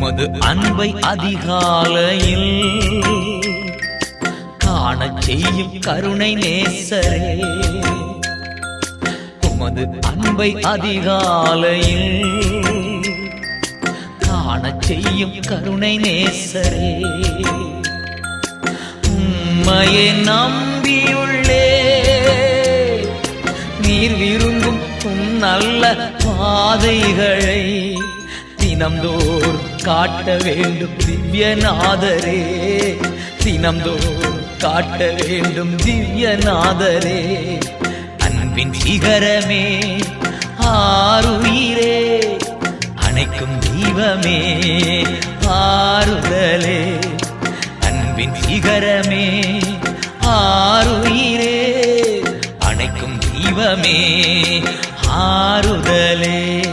உமது அன்பை அதிகாலையில் காணச் செய்யும் கருணை நேசரே. உமது அன்பை அதிகாலையில் காணச் செய்யும் கருணை நேசரே. உம்மையை நம்பியுள்ளே. நீர் விரும்பும் நல்ல பாதைகளை தினம்தோறும் காட்ட வேண்டும் திவ்யநாதரே. தினம்தோறும் காட்ட வேண்டும் திவ்யநாதரே. அன்பின் சிகரமே ஆறுயிரே அணைக்கும் தெய்வமே ஆறுதலே. அன்பின் சிகரமே ஆறுயிரே அணைக்கும் தெய்வமே ஆறுதலே.